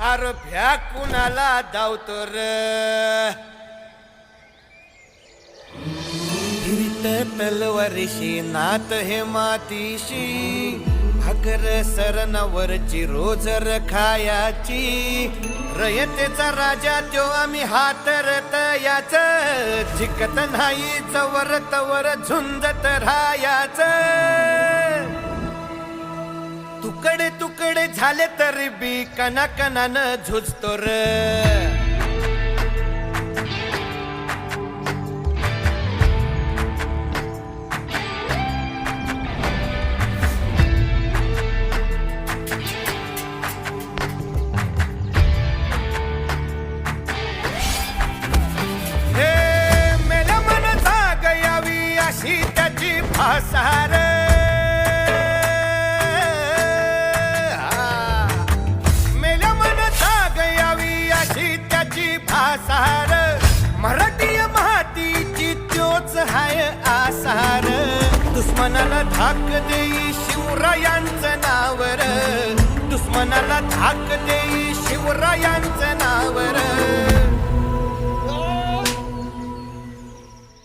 अर भ्या कुणाला धावतो र? तलवारीशी नात हे मातीशी भाकर सरणावरची रोज रखायाची. रयतेचा राजा त्यो आम्ही हातरत याच झिकत नाही चवर तवर झुंजत राहायाच. तुकडे तुकडे झाले तरी बी कना कनान झुजतो र. सहारा सार मराठी मातीची त्योच हाय आसार. दुश्मनाला धाक देई शिवरायांचं नावर. दुश्मनाला धाक देई शिवरायांचं नावर.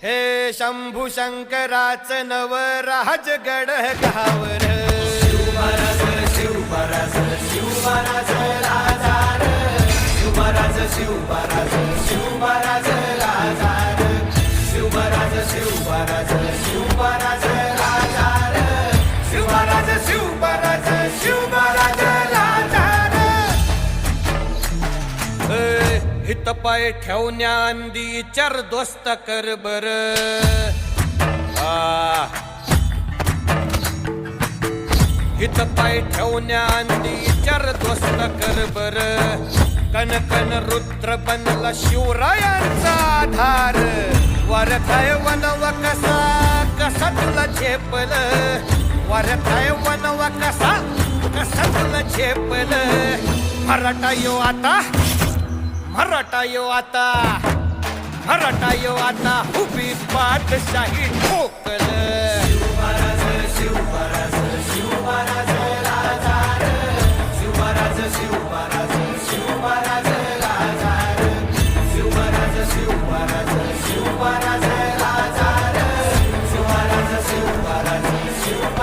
हे शंभू शंकराचं नव राजगड गावर. शिवराज शिवराज शिवराज राजार हित हितपाय ठेवण्या अंदी चर दोस्त कर बर हित पाय ठेवण्या अंदी चर दोस्त कर बर कन कन रुद्र बनला शिवरायांचा आधार. वरथाय वनव कसा कसा तुला झेपल? वरथाय वनव कसा कसा तुला झेपल? मराठा यो आता मराठा यो आता मराठा यो आता उभी पाठशाही ठोकल. Shivraj Shivraj Shivraj Thank you.